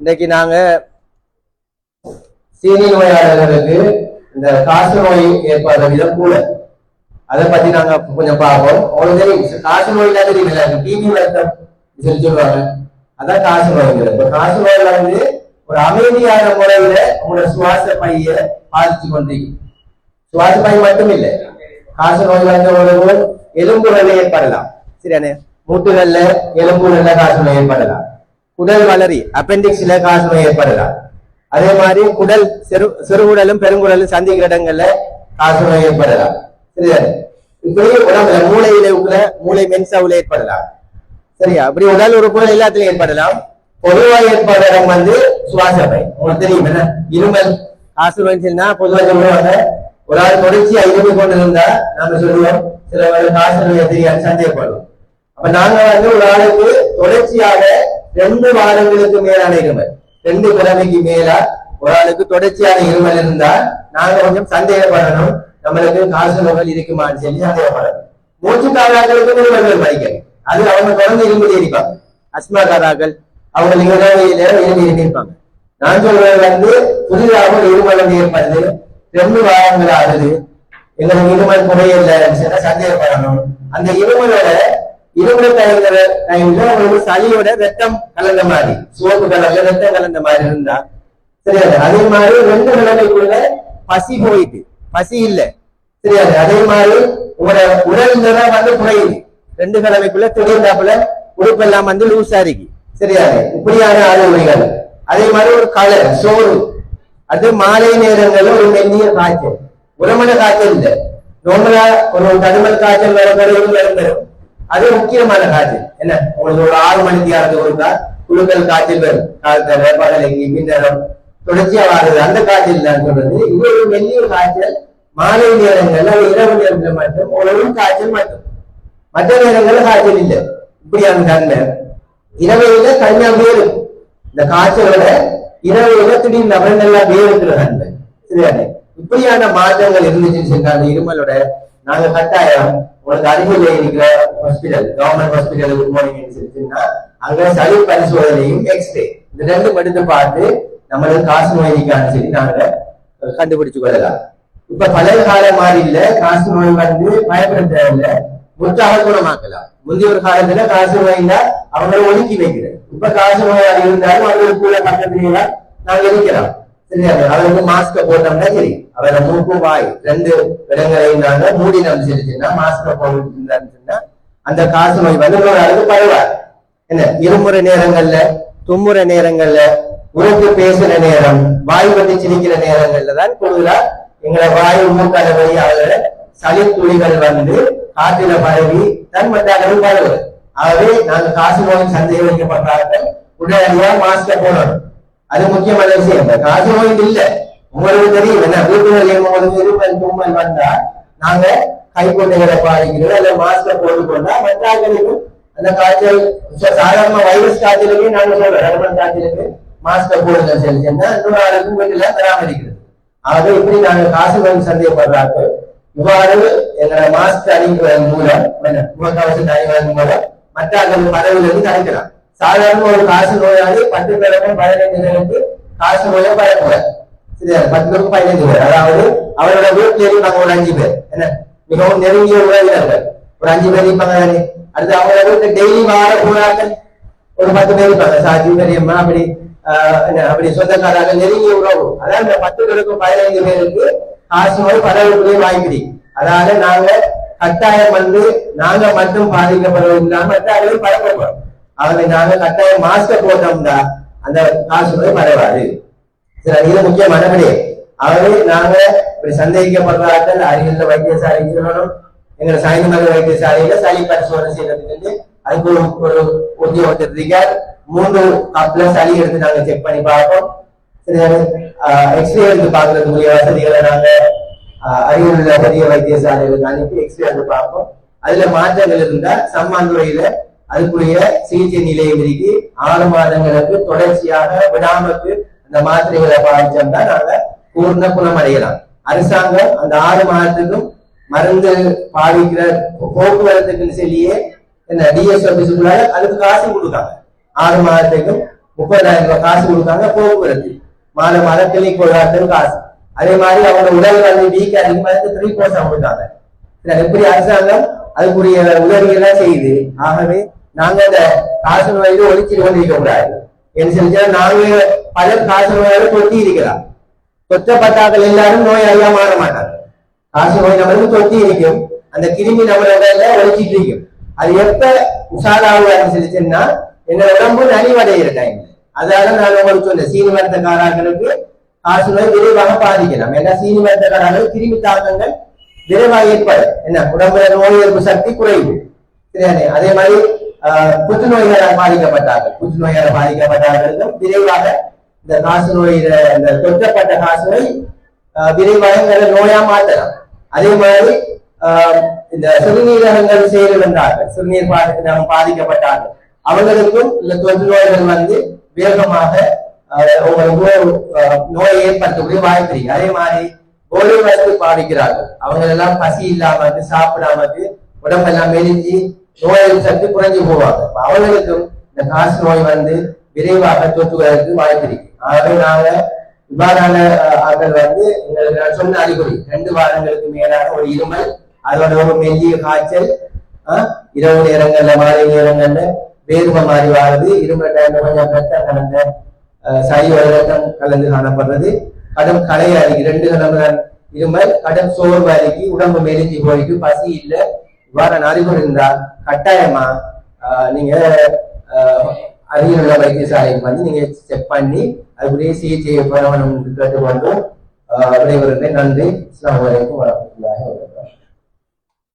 இன்னைக்கு நாங்க சீனி நோயாளர்களுக்கு இந்த காசு நோய் ஏற்படுற விதம் கூட. அதை பத்தி நாங்க கொஞ்சம் பார்ப்போம். உங்களுக்கு தெரியும் காசு நோய்லாம் தெரியுமில்ல டிபி வருத்தம் சொல்லி சொல்லுவாங்க. அதான் காசு நோய்ங்கிறது. இப்ப காசு நோயில வந்து ஒரு அமைதியான முறையில உங்களோட சுவாச பைய பாதிச்சு கொண்டிருக்கு சுவாச பை மட்டும் இல்லை காசு நோய் வந்தவங்களுக்கு எலும்புகள்ல ஏற்படலாம். சரியானே மூட்டுகள்ல எலும்புகள்ல காசு நோய் ஏற்படலாம். குடல் வளரி அப்பெண்டிக்ஸ்ல காசு ஏற்படலாம் அதே மாதிரி குடல் சிறு சிறுகுடலும் பெருங்குடலும் சந்திக்கிற இடங்கள்ல காசு ஏற்படலாம் சரியா? இப்படி உடம்புல மூளையில உள்ள மூளை மென்சாவுல ஏற்படலாம். சரியா? அப்படி உடல் உறுப்புகள் எல்லாத்துலயும் ஏற்படலாம். பொதுவா ஏற்படுற இடம் வந்து சுவாச உங்களுக்கு தெரியும் என்ன இருமல். காசு வந்துச்சுன்னா பொதுவா சொல்லுவாங்க. ஒரு ஆள் தொடர்ச்சியா இருமல் கொண்டு இருந்தா நாம சொல்லுவோம். சில காசு தெரியாது சந்தேகப்படும். அப்ப நாங்க வந்து ஒரு ஆளுக்கு தொடர்ச்சியாக ரெண்டு வாரங்களுக்கு மேலான இருமல். ரெண்டு கிழமைக்கு மேலா ஒரு ஆளுக்கு தொடர்ச்சியான இருமல் இருந்தா நாங்க கொஞ்சம் சந்தேகப்படணும். நம்மளுக்கு காசு நோய்கள் இருக்குமான்னு சொல்லி சந்தேகப்படணும். மூச்சு காதாக்களுக்கு இருமல் படிக்கணும். அது அவங்க தொடர்ந்து இரும்பு இருப்பாங்க. அஸ்மாக்காராக்கள் அவங்க நிகழ்வையில இரும்பு இருப்பாங்க நான் சொல்றது வந்து புதிதாக இருமலம் இருமல் ஏற்படுது. ரெண்டு வாரங்கள் ஆகுது. எங்களுக்கு இருமல் குறையில்லை சந்தேகப்படணும். அந்த இருமலோட இதோட டைம்ல உங்களுக்கு சளியோட ரத்தம் கலந்த மாதிரி சோப்பு கலர்ல ரத்தம் கலந்த மாதிரி இருந்தா சரியாது அதே மாதிரி ரெண்டு நிலைமைக்குள்ள பசி போயிட்டு பசி இல்ல. சரியாது அதே மாதிரி உங்களோட உடல் நிறம் வந்து குறையுது. ரெண்டு கிழமைக்குள்ள திடீர்னாப்புல உடுப்பெல்லாம் வந்து லூஸ் இருக்கு. சரியா இப்படியான அறிவுரைகள் அதே மாதிரி ஒரு கலர் சோறு. அது மாலை நேரங்கள்ல ஒரு மெல்லிய காய்ச்சல். உரமண காய்ச்சல் இல்ல. நோம்பலா ஒரு தடுமல் காய்ச்சல் வர வரும் வரும் வரும். அது முக்கியமான காய்ச்சல் என்ன? உங்களுக்கு ஒரு ஆறு மணிக்கு யாருக்கு கொடுத்தா குழுக்கள் காய்ச்சல் வரும் காலத்துல பகலைக்கு மின்னரம் தொடர்ச்சியா வருது அந்த காய்ச்சல் தான் சொல்றது இது ஒரு மெல்லிய காய்ச்சல் மாலை நேரங்கள்ல இரவு நேரத்துல மட்டும் உழவும் காய்ச்சல் மட்டும். மற்ற நேரங்கள்ல காய்ச்சல் இல்லை. இப்படியான தன்மை இரவையில தனியா வேறும் இந்த காய்ச்சலோட இரவையில திடீர்னு நபர்கள்லாம் வேறுக்கிற தன்மை சரியானே இப்படியான மாற்றங்கள் இருந்துச்சுன்னு சொன்னா அந்த இருமலோட நாங்க கட்டாயம் உங்களுக்கு அருகில் இருக்கிற hospital government hospital good morning சொல்லிச்சுன்னா அங்க சளி பரிசோதனையும் எக்ஸ்ரே இந்த ரெண்டு எடுத்து பார்த்து நம்மளுக்கு காசு நோய் சரி நாங்க கண்டுபிடிச்சு கொள்ளலாம். இப்ப பழைய காலம் மாதிரி இல்ல காசு நோய் வந்து பயப்பட தேவையில்லை. முற்றாக குணமாக்கலாம் முந்தைய ஒரு காலத்துல காசு நோய்னா அவங்களை ஒதுக்கி வைக்கிறேன். இப்ப காசு நோயாக இருந்தாலும் அவங்களுக்குள்ள பக்கத்துல நாங்க இருக்கிறோம். தெரியாது அவருக்கு மாஸ்க போட்டோம்னா சரி. அவரை மூக்கு வாய் ரெண்டு இடங்களை நாங்க மூடினம் செலுத்தினா மாஸ்க போட்டுருந்தா அந்த காசு நோய் வந்து ஒரு அளவு பரவாயில்ல என்ன? இருமுறை நேரங்கள்ல தும்முறை நேரங்கள்ல உறவு பேசுற நேரம் வாய் வந்து சிரிக்கிற நேரங்கள்ல தான் கூடுதலா எங்களை வாய் மூக்கால வழியாக சளி துளிகள் வந்து காற்றில பரவி தன் மற்ற அளவு பரவுது. ஆகவே நாங்கள் காசு நோய் சந்தேகிக்கப்பட்டார்கள் உடனடியா மாஸ்க போடணும். அது முக்கியமான விஷயம். இந்த காசு ஓய்வு இல்ல. உங்களுக்கு தெரியும் என்ன? வீட்டுகளில் உங்களுக்கு இருமல் தும்மல் வந்தா நாங்க கைக்குட்டைகளை பாதிக்கிறோம் அல்ல மாஸ்க போட்டுக்கொண்டா மற்றாக்களுக்கும் அந்த காய்ச்சல் சாதாரண வைரஸ் காய்ச்சலுக்கு நாங்க சொல்றோம். ரமன் காய்ச்சலுக்கு மாஸ்க போடுங்க சொல்லி இன்னொரு ஆளுக்கும் வீட்டுல பராமரிக்கிறது. ஆகவே இப்படி நாங்க காசு வந்து சந்தேகப்படுறாங்க இவ்வாறு எங்களை மாஸ்க் அணிவதன் மூலம் என்ன, முகக்கவசம் அணிவதன் மூலம் மற்ற அந்த பதவியிலிருந்து தடுக்கலாம். சாதாரண ஒரு காசு நோயாளி பத்து பேருக்கும் பதினைந்து பேருக்கு காசு நோயை பரப்புவார் சரியா பத்து பேருக்கு பதினைந்து பேர். அதாவது அவரோட வீட்டில் இருப்பாங்க ஒரு அஞ்சு பேர். என்ன? மிகவும் நெருங்கிய உறவினர்கள். ஒரு அஞ்சு பேர் இருப்பாங்க தானே? அடுத்து அவங்களோட வீட்டு டெய்லி வார போனாக்கள் ஒரு பத்து பேர் இருப்பாங்க சாட்சி பெரியம்மா அப்படி ஆஹ், என்ன, அப்படி சொந்தக்காரங்க நெருங்கிய உறவு. அதாவது இந்த பத்து பேருக்கும் பதினைந்து பேருக்கு காசு நோய் பரவக்கூடிய வாய்ப்பு அதனால அதாவது நாங்க கட்டாயம் வந்து நாங்க மட்டும் பாதிக்கப்படுவது இல்லாம மற்றவர்களும் பரப்பப்படும் ஆகவே நாங்க கட்டாயம் மாஸ்க போட்டோம்னா அந்த காசு மறைவாரு சரி இது முக்கியமான விடயம் ஆகவே நாங்க இப்படி சந்தேகிக்கப்படுறார்கள் அருகில் வைத்தியசாலைக்கு சொல்லணும். எங்க சாயந்தமர வைத்தியசாலையில சளி பரிசோதனை செய்யறதுக்கு அதுக்கு ஒரு ஒரு உத்தியோகத்தர் இருக்கார் மூன்று கப்ல சளி எடுத்து நாங்க செக் பண்ணி பார்ப்போம். எக்ஸ்ரே எடுத்து பார்க்கறதுக்குரிய வசதிகளை நாங்க அருகில் உள்ள பெரிய வைத்தியசாலைகளுக்கு அனுப்பி எக்ஸ்ரே எடுத்து பார்ப்போம். அதுல மாற்றங்கள் இருந்தா சம்மாந்துறையில அதுக்குரிய சிகிச்சை நிலையை இருக்கு ஆறு மாதங்களுக்கு தொடர்ச்சியாக விடாமக்கு அந்த மாத்திரைகளை பாதிச்சோம்னா நாங்க பூர்ண குணமடையலாம். அரசாங்கம் அந்த ஆறு மாதத்துக்கும் மருந்து பாதிக்கிற போக்குவரத்துக்குன்னு சொல்லியே என்ன டிஎஸ் ஆபீஸுக்குள்ளார அதுக்கு காசு கொடுக்காங்க. ஆறு மாதத்துக்கும் முப்பதாயிரம் ரூபாய் காசு கொடுக்காங்க போக்குவரத்து. மாதம் மாதம் கிளினிக் கொள்ளாட்டும் காசு. அதே மாதிரி அவங்க உடல் வந்து வீக் அதிகமா இருக்கு த்ரீ கோர்ஸ் கொடுத்தாங்க. எப்படி அரசாங்கம் அதுக்குரிய உதவிகள்லாம் செய்யுது? ஆகவே நாங்க அந்த காசு நோயை ஒழிச்சிட்டு கொண்டிருக்க கூடாது. என்ன செஞ்சா நாங்க பல காசு நோயால தொட்டி இருக்கலாம் தொற்றப்பட்டாக்கள் எல்லாரும் நோயாளியா மாற மாட்டாங்க. காசு நோய் நம்மளுக்கு தொட்டி இருக்கும் அந்த கிருமி நம்ம ஒழிச்சிட்டு இருக்கும் அது எப்ப உஷாராகுவான்னு சொல்லிச்சுன்னா என்ன உடம்பு நலிவடைகிற டைம் அதனால நான் உங்களுக்கு சொன்னேன் சீனி மருத்துவக்காரர்களுக்கு காசு நோய் விரைவாக பாதிக்கலாம். ஏன்னா சீனி கிருமி தாக்கங்கள் விரைவாக ஏற்படும். என்ன? உடம்புல நோய் எதிர்ப்பு சக்தி குறைவு. சரியானே அதே மாதிரி ஆஹ், புற்றுநோய்களால் பாதிக்கப்பட்டார்கள். புற்றுநோயால் பாதிக்கப்பட்டார்களுக்கும் விரைவாக இந்த காசு நோயில இந்த தொற்றப்பட்ட காசு நோய் ஆஹ், விரைவாக எங்களை நோயா மாற்றலாம். அதே மாதிரி ஆஹ், இந்த சிறுநீரகங்கள் செயலிழந்தார்கள் சிறுநீர் பாதி பாதிக்கப்பட்டார்கள். அவர்களுக்கும் இந்த தொற்று நோய்கள் வந்து வேகமாக ஆஹ், உங்களுக்கு நோயை ஏற்படுத்தக்கூடிய வாய்ப்பு இருக்கு. அதே மாதிரி போதை வசதி பாதிக்கிறார்கள். அவங்க எல்லாம் பசி இல்லாம இருந்து, சாப்பிடாம உடம்பெல்லாம் மெலிஞ்சி நோய் சக்தி குறைஞ்சு போவாங்க அவர்களுக்கும் இந்த காசு நோய் வந்து விரைவாக தொற்றுவதற்கு வாய்ப்பு இருக்கு. ஆகவே நாங்க இவ்வாறான அஹ், வந்து எங்களுக்கு நான் சொன்ன அறிகுறி ரெண்டு வாரங்களுக்கு மேலான ஒரு இருமல் அதோட ஒரு மெல்லிய காய்ச்சல் ஆஹ், இரவு நேரங்கள்ல மாலை நேரங்கள்ல வேர்வை மாறி வாருது. இருமல் டைம்ல கொஞ்சம் ரத்தம் கலந்த அஹ், சரி ரத்தம் கலந்து காணப்படுறது. கடும் களைய ரெண்டு கிழமை இருமல் கடும் சோர்வு அருகி உடம்பு மெலிஞ்சி போயிட்டு பசி இல்லை இவ்வாறான அறிகுறி இருந்தால் கட்டாயமா நீங்க ஆஹ், அருகில் உள்ள வைத்தியசாலைக்கு வந்து நீங்க செக் பண்ணி அதுக்குரிய சிகிச்சையை பெறணும் கேட்டுக்கொண்டு ஆஹ், விடைபெறுகிறேன். நன்றி. அஸ்ஸலாமு அலைக்கும் வரஹ்மத்துல்லாஹி